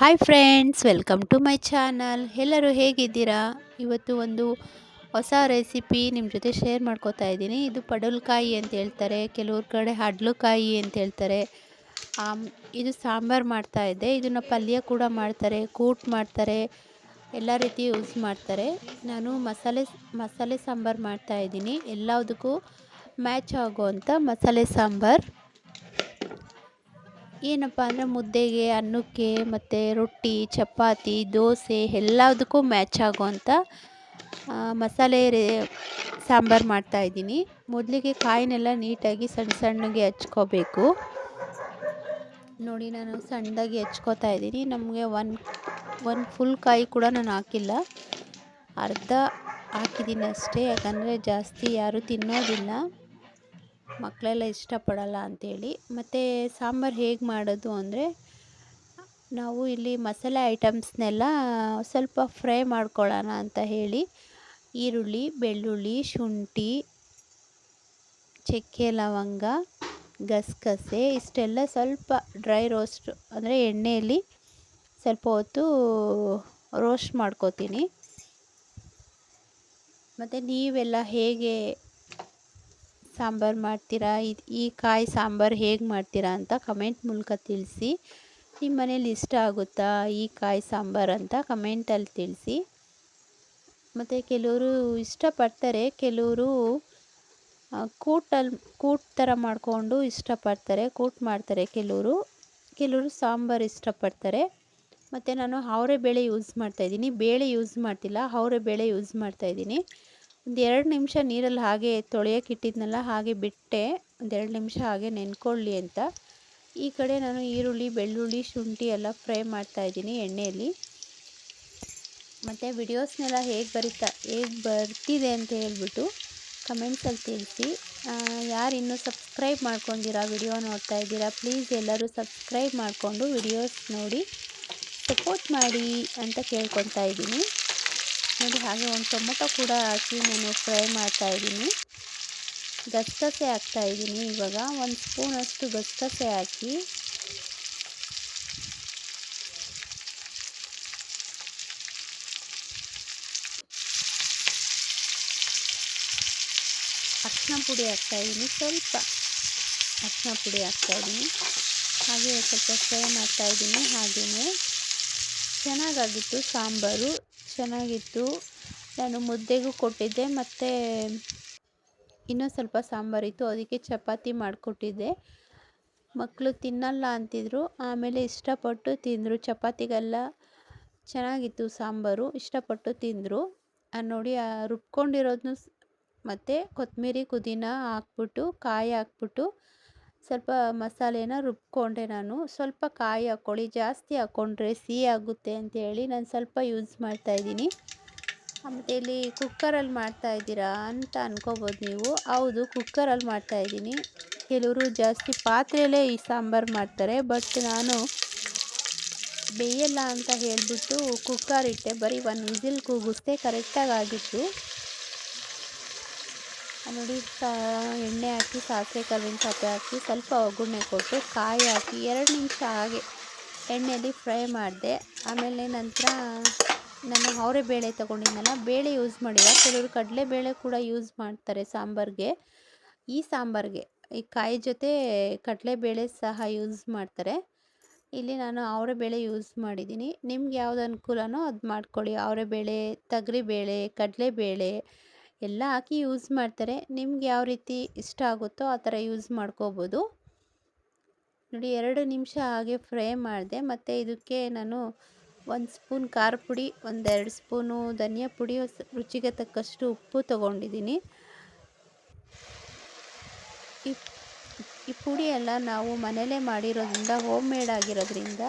Hi friends welcome to my channel ಎಲ್ಲರೂ ಹೇಗಿದ್ದೀರಾ? ಇವತ್ತು ಒಂದು ಹೊಸ ರೆಸಿಪಿ ನಿಮ್ಮ ಜೊತೆ ಶೇರ್ ಮಾಡ್ಕೋತಾ ಇದ್ದೀನಿ. ಇದು ಪಡಲ್ಕಾಯಿ ಅಂತ ಹೇಳ್ತಾರೆ, ಕೆಲವ್ರ ಕಡೆ ಹಡ್ಲುಕಾಯಿ ಅಂತ ಹೇಳ್ತಾರೆ. ಇದು ಸಾಂಬಾರು ಮಾಡ್ತಾ ಇದ್ದೆ. ಇದನ್ನು ಪಲ್ಯ ಕೂಡ ಮಾಡ್ತಾರೆ, ಕೂಟ್ ಮಾಡ್ತಾರೆ, ಎಲ್ಲ ರೀತಿ ಯೂಸ್ ಮಾಡ್ತಾರೆ. ನಾನು ಮಸಾಲೆ ಮಸಾಲೆ ಸಾಂಬಾರು ಮಾಡ್ತಾ ಇದ್ದೀನಿ. ಎಲ್ಲದಕ್ಕೂ ಮ್ಯಾಚ್ ಆಗುವಂಥ ಮಸಾಲೆ ಸಾಂಬಾರು. ಏನಪ್ಪ ಅಂದರೆ ಮುದ್ದೆಗೆ ಅನ್ನಕ್ಕೆ ಮತ್ತು ರೊಟ್ಟಿ, ಚಪಾತಿ, ದೋಸೆ ಎಲ್ಲದಕ್ಕೂ ಮ್ಯಾಚ್ ಆಗುವಂಥ ಮಸಾಲೆ ರೇ, ಸಾಂಬಾರು ಮಾಡ್ತಾಯಿದ್ದೀನಿ ಮೊದಲಿಗೆ ಕಾಯಿನೆಲ್ಲ ನೀಟಾಗಿ ಸಣ್ಣ ಸಣ್ಣಗೆ ಹಚ್ಕೋಬೇಕು. ನೋಡಿ, ನಾನು ಸಣ್ಣದಾಗಿ ಹಚ್ಕೋತಾ ಇದ್ದೀನಿ. ನಮಗೆ ಒನ್ ಒಂದು ಫುಲ್ ಕಾಯಿ ಕೂಡ ನಾನು ಹಾಕಿಲ್ಲ. ಅರ್ಧ ಹಾಕಿದ್ದೀನಿ ಅಷ್ಟೇ. ಯಾಕಂದರೆ ಜಾಸ್ತಿ ಯಾರೂ ತಿನ್ನೋದಿಲ್ಲ. ಮಕ್ಕಳೆಲ್ಲ ಇಷ್ಟಪಡಲ್ಲ ಅಂಥೇಳಿ ಮತ್ತು ಸಾಂಬಾರು ಹೇಗೆ ಮಾಡೋದು ಅಂದರೆ, ನಾವು ಇಲ್ಲಿ ಮಸಾಲೆ ಐಟಮ್ಸ್ನೆಲ್ಲ ಸ್ವಲ್ಪ ಫ್ರೈ ಮಾಡ್ಕೊಳ್ಳೋಣ ಅಂತ ಹೇಳಿ. ಈರುಳ್ಳಿ, ಬೆಳ್ಳುಳ್ಳಿ, ಶುಂಠಿ, ಚಕ್ಕೆ ಲವಂಗ, ಗಸಗಸೆ, ಇಷ್ಟೆಲ್ಲ ಸ್ವಲ್ಪ ಡ್ರೈ ರೋಸ್ಟ್ ಅಂದರೆ ಎಣ್ಣೆಯಲ್ಲಿ ಸ್ವಲ್ಪ ಹೊತ್ತು ರೋಸ್ಟ್ ಮಾಡ್ಕೋತೀನಿ. ಮತ್ತು ನೀವೆಲ್ಲ ಹೇಗೆ ಸಾಂಬಾರು ಮಾಡ್ತೀರಾ? ಈ ಕಾಯಿ ಸಾಂಬಾರು ಹೇಗೆ ಮಾಡ್ತೀರಾ ಅಂತ ಕಮೆಂಟ್ ಮೂಲಕ ತಿಳಿಸಿ. ನಿಮ್ಮ ಮನೇಲಿ ಇಷ್ಟ ಆಗುತ್ತಾ ಈ ಕಾಯಿ ಸಾಂಬಾರು ಅಂತ ಕಮೆಂಟಲ್ಲಿ ತಿಳಿಸಿ. ಮತ್ತು ಕೆಲವರು ಇಷ್ಟಪಡ್ತಾರೆ, ಕೆಲವರು ಕೂಟಲ್ಲಿ ಕೂಟ್ ಥರ ಮಾಡಿಕೊಂಡು ಇಷ್ಟಪಡ್ತಾರೆ, ಕೂಟ್ ಮಾಡ್ತಾರೆ ಕೆಲವರು. ಕೆಲವರು ಸಾಂಬಾರು ಇಷ್ಟಪಡ್ತಾರೆ. ಮತ್ತು ನಾನು ಅವರೆ ಬೇಳೆ ಯೂಸ್ ಮಾಡ್ತಾಯಿದ್ದೀನಿ ಬೇಳೆ ಯೂಸ್ ಮಾಡ್ತಿಲ್ಲ, ಅವರೆ ಬೇಳೆ ಯೂಸ್ ಮಾಡ್ತಾಯಿದ್ದೀನಿ ಒಂದು ಎರಡು ನಿಮಿಷ ನೀರಲ್ಲಿ ಹಾಗೆ ತೊಳೆಯೋಕೆ ಇಟ್ಟಿದ್ನಲ್ಲ, ಹಾಗೆ ಬಿಟ್ಟೆ. ಒಂದು ಎರಡು ನಿಮಿಷ ಹಾಗೆ ನೆನ್ಕೊಳ್ಳಿ ಅಂತ. ಈ ಕಡೆ ನಾನು ಈರುಳ್ಳಿ, ಬೆಳ್ಳುಳ್ಳಿ, ಶುಂಠಿ ಎಲ್ಲ ಫ್ರೈ ಮಾಡ್ತಾಯಿದ್ದೀನಿ ಎಣ್ಣೆಯಲ್ಲಿ. ಮತ್ತು ವಿಡಿಯೋಸ್ನೆಲ್ಲ ಹೇಗೆ ಬರೀತಾ, ಹೇಗೆ ಬರ್ತಿದೆ ಅಂತ ಹೇಳ್ಬಿಟ್ಟು ಕಮೆಂಟ್ಸಲ್ಲಿ ತಿಳಿಸಿ. ಯಾರು ಇನ್ನೂ ಸಬ್ಸ್ಕ್ರೈಬ್ ಮಾಡ್ಕೊಂಡಿರಾ, ವಿಡಿಯೋ ನೋಡ್ತಾ ಇದ್ದೀರಾ ಪ್ಲೀಸ್ ಎಲ್ಲರೂ ಸಬ್ಸ್ಕ್ರೈಬ್ ಮಾಡಿಕೊಂಡು ವಿಡಿಯೋಸ್ ನೋಡಿ ಸಪೋರ್ಟ್ ಮಾಡಿ ಅಂತ ಕೇಳ್ಕೊತಾ ಇದ್ದೀನಿ. ನೋಡಿ, ಹಾಗೆ ಒಂದು ಟೊಮೊಟೊ ಕೂಡ ಹಾಕಿ ನಾನು ಫ್ರೈ ಮಾಡ್ತಾ ಇದ್ದೀನಿ. ಗಸಗಸೆ ಹಾಕ್ತಾ ಇದ್ದೀನಿ ಇವಾಗ. ಒಂದು ಸ್ಪೂನಷ್ಟು ಗಸಗಸೆ ಹಾಕಿ. ಅರಿಶಿನ ಪುಡಿ ಹಾಕ್ತಾ ಇದ್ದೀನಿ. ಸ್ವಲ್ಪ ಅರಿಶಿನ ಪುಡಿ ಹಾಕ್ತಾ ಇದ್ದೀನಿ. ಹಾಗೆ ಸ್ವಲ್ಪ ಫ್ರೈ ಮಾಡ್ತಾ ಇದ್ದೀನಿ. ಹಾಗೆಯೇ ಚೆನ್ನಾಗಾಗಿತ್ತು ಸಾಂಬಾರು. ಚೆನ್ನಾಗಿತ್ತು. ನಾನು ಮುದ್ದೆಗೂ ಕೊಟ್ಟಿದ್ದೆ, ಮತ್ತು ಇನ್ನೂ ಸ್ವಲ್ಪ ಸಾಂಬಾರಿತ್ತು ಅದಕ್ಕೆ ಚಪಾತಿ ಮಾಡಿಕೊಟ್ಟಿದ್ದೆ. ಮಕ್ಕಳು ತಿನ್ನಲ್ಲ ಅಂತಿದ್ರು, ಆಮೇಲೆ ಇಷ್ಟಪಟ್ಟು ತಿಂದರು. ಚಪಾತಿಗೆಲ್ಲ ಚೆನ್ನಾಗಿತ್ತು ಸಾಂಬಾರು, ಇಷ್ಟಪಟ್ಟು ತಿಂದರು. ನೋಡಿ ರುಬ್ಕೊಂಡಿರೋದನ್ನು ಮತ್ತು ಕೊತ್ತಂಬರಿ ಪುದೀನ ಹಾಕ್ಬಿಟ್ಟು, ಕಾಯಿ ಹಾಕ್ಬಿಟ್ಟು ಸ್ವಲ್ಪ ಮಸಾಲೆನ ರುಬ್ಕೊಂಡೆ ನಾನು. ಸ್ವಲ್ಪ ಕಾಯಿ ಹಾಕ್ಕೊಳ್ಳಿ, ಜಾಸ್ತಿ ಹಾಕ್ಕೊಂಡ್ರೆ ಸಿಹಿ ಆಗುತ್ತೆ ಅಂತೇಳಿ ನಾನು ಸ್ವಲ್ಪ ಯೂಸ್ ಮಾಡ್ತಾಯಿದ್ದೀನಿ ಮತ್ತು ಇಲ್ಲಿ ಕುಕ್ಕರಲ್ಲಿ ಮಾಡ್ತಾ ಇದ್ದೀರಾ ಅಂತ ಅನ್ಕೋಬೋದು ನೀವು. ಹೌದು ಕುಕ್ಕರಲ್ಲಿ ಮಾಡ್ತಾಯಿದ್ದೀನಿ ಕೆಲವರು ಜಾಸ್ತಿ ಪಾತ್ರೆಯಲ್ಲೇ ಈ ಸಾಂಬಾರು ಮಾಡ್ತಾರೆ. ಬಟ್ ನಾನು ಬೇಯಲ್ಲ ಅಂತ ಹೇಳಿಬಿಟ್ಟು ಕುಕ್ಕರ್ ಇಟ್ಟೆ. ಬರೀ ಒಂದು ವಿಸಿಲ್ ಕೂಗಿಸ್ದೆ ಕರೆಕ್ಟಾಗಿ ಆಗಿತ್ತು. ನೋಡಿ ಎಣ್ಣೆ ಹಾಕಿ, ಸಾಸಿವೆ ಕಲ್ಲಿನ ಸಪ್ಪೆ ಹಾಕಿ, ಸ್ವಲ್ಪ ಒಗ್ಗರಣೆ ಕೊಟ್ಟು, ಕಾಯಿ ಹಾಕಿ ಎರಡು ನಿಮಿಷ ಹಾಗೆ ಎಣ್ಣೆಯಲ್ಲಿ ಫ್ರೈ ಮಾಡಿದೆ. ಆಮೇಲೆ ನಂತರ ನಾನು ಅವರೆ ಬೇಳೆ ತೊಗೊಂಡಿದ್ದೆನಲ್ಲ ಬೇಳೆ ಯೂಸ್ ಮಾಡಿಲ್ಲ. ಕೆಲವರು ಕಡಲೆಬೇಳೆ ಕೂಡ ಯೂಸ್ ಮಾಡ್ತಾರೆ ಸಾಂಬಾರಿಗೆ. ಈ ಸಾಂಬಾರಿಗೆ, ಈ ಕಾಯಿ ಜೊತೆ ಕಡಲೆಬೇಳೆ ಸಹ ಯೂಸ್ ಮಾಡ್ತಾರೆ. ಇಲ್ಲಿ ನಾನು ಅವರೆ ಬೇಳೆ ಯೂಸ್ ಮಾಡಿದ್ದೀನಿ. ನಿಮ್ಗೆ ಯಾವ್ದು ಅನುಕೂಲನೋ ಅದು ಮಾಡ್ಕೊಳ್ಳಿ. ಅವರೆ ಬೇಳೆ, ತೊಗರಿಬೇಳೆ, ಕಡಲೆಬೇಳೆ ಎಲ್ಲ ಹಾಕಿ ಯೂಸ್ ಮಾಡ್ತಾರೆ. ನಿಮ್ಗೆ ಯಾವ ರೀತಿ ಇಷ್ಟ ಆಗುತ್ತೋ ಆ ಥರ ಯೂಸ್ ಮಾಡ್ಕೋಬೋದು. ನೋಡಿ, ಎರಡು ನಿಮಿಷ ಹಾಗೆ ಫ್ರೈ ಮಾಡಿದೆ. ಮತ್ತು ಇದಕ್ಕೆ ನಾನು ಒಂದು ಸ್ಪೂನ್ ಖಾರ ಪುಡಿ, ಒಂದೆರಡು ಸ್ಪೂನು ಧನಿಯಾ ಪುಡಿ, ರುಚಿಗೆ ತಕ್ಕಷ್ಟು ಉಪ್ಪು ತೊಗೊಂಡಿದ್ದೀನಿ. ಈ ಪುಡಿ ಎಲ್ಲ ನಾವು ಮನೇಲೇ ಮಾಡಿರೋದ್ರಿಂದ ಹೋಮ್ ಮೇಡ್ ಆಗಿರೋದ್ರಿಂದ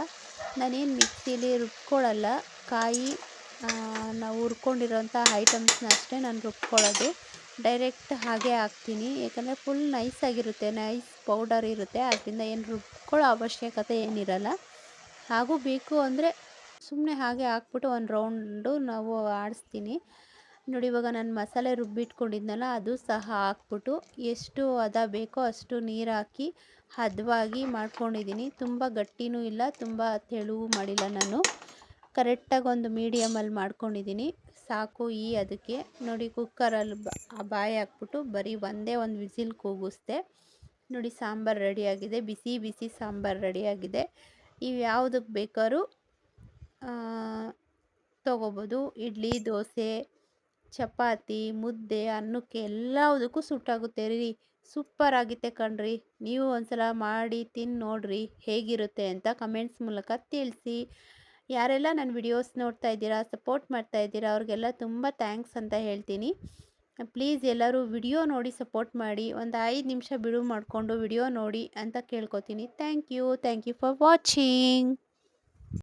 ನಾನೇನು ಮಿಕ್ಸಿಲಿ ರುಬ್ಕೊಳ್ಳಲ್ಲ. ಕಾಯಿ ನಾವು ಹುರ್ಕೊಂಡಿರೋಂಥ ಐಟಮ್ಸ್ನ ಅಷ್ಟೇ ನಾನು ರುಬ್ಕೊಳ್ಳೋದು. ಡೈರೆಕ್ಟ್ ಹಾಗೆ ಹಾಕ್ತೀನಿ. ಯಾಕಂದರೆ ಫುಲ್ ನೈಸಾಗಿರುತ್ತೆ ನೈಸ್ ಪೌಡರ್ ಇರುತ್ತೆ. ಅದರಿಂದ ಏನು ರುಬ್ಕೊಳ್ಳೋ ಅವಶ್ಯಕತೆ ಏನಿರಲ್ಲ. ಹಾಗೂ ಬೇಕು ಅಂದರೆ ಸುಮ್ಮನೆ ಹಾಗೆ ಹಾಕ್ಬಿಟ್ಟು ಒಂದು ರೌಂಡು ನಾವು ಆಡಿಸ್ತೀನಿ. ನೋಡಿ, ಇವಾಗ ನಾನು ಮಸಾಲೆ ರುಬ್ಬಿಟ್ಕೊಂಡಿದ್ನಲ್ಲ, ಅದು ಸಹ ಹಾಕ್ಬಿಟ್ಟು ಎಷ್ಟು ಹದ ಬೇಕೋ ಅಷ್ಟು ನೀರು ಹಾಕಿ ಹದವಾಗಿ ಮಾಡ್ಕೊಂಡಿದ್ದೀನಿ. ತುಂಬ ಗಟ್ಟಿನೂ ಇಲ್ಲ, ತುಂಬ ತೆಳುವು ಮಾಡಿಲ್ಲ ನಾನು. ಕರೆಕ್ಟಾಗಿ ಒಂದು ಮೀಡಿಯಮಲ್ಲಿ ಮಾಡ್ಕೊಂಡಿದ್ದೀನಿ. ಸಾಕು ಈ ಅದಕ್ಕೆ. ನೋಡಿ ಕುಕ್ಕರಲ್ಲಿ ಬಾಯಿ ಹಾಕ್ಬಿಟ್ಟು ಬರೀ ಒಂದೇ ಒಂದು ವಿಸಿಲ್ ಕೂಗಿಸ್ದೆ. ನೋಡಿ ಸಾಂಬಾರು ರೆಡಿಯಾಗಿದೆ. ಬಿಸಿ ಬಿಸಿ ಸಾಂಬಾರು ರೆಡಿಯಾಗಿದೆ. ಇವು ಯಾವುದಕ್ಕೆ ಬೇಕಾದ್ರೂ ತೊಗೋಬೋದು. ಇಡ್ಲಿ, ದೋಸೆ, ಚಪಾತಿ, ಮುದ್ದೆ, ಅನ್ನಕ್ಕೆ ಎಲ್ಲದಕ್ಕೂ ಸುಟ್ಟಾಗುತ್ತೆ ರೀ ಸೂಪರ್ ಆಗುತ್ತೆ ಕಣ್ರಿ. ನೀವು ಒಂದ್ಸಲ ಮಾಡಿ ತಿಂದು ನೋಡ್ರಿ ಹೇಗಿರುತ್ತೆ ಅಂತ ಕಮೆಂಟ್ಸ್ ಮೂಲಕ ತಿಳಿಸಿ. ಯಾರೆಲ್ಲ ನನ್ನ ವಿಡಿಯೋಸ್ ನೋಡ್ತಾ ಇದ್ದೀರಾ, ಸಪೋರ್ಟ್ ಮಾಡ್ತಾ ಇದ್ದೀರಾ, ಅವ್ರಿಗೆಲ್ಲ ತುಂಬ ಥ್ಯಾಂಕ್ಸ್ ಅಂತ ಹೇಳ್ತೀನಿ. ಪ್ಲೀಸ್ ಎಲ್ಲರೂ ವಿಡಿಯೋ ನೋಡಿ ಸಪೋರ್ಟ್ ಮಾಡಿ, ಒಂದು ಐದು ನಿಮಿಷ ಬಿಡು ಮಾಡಿಕೊಂಡು ವಿಡಿಯೋ ನೋಡಿ ಅಂತ ಕೇಳ್ಕೊತೀನಿ. Thank you thank you for watching.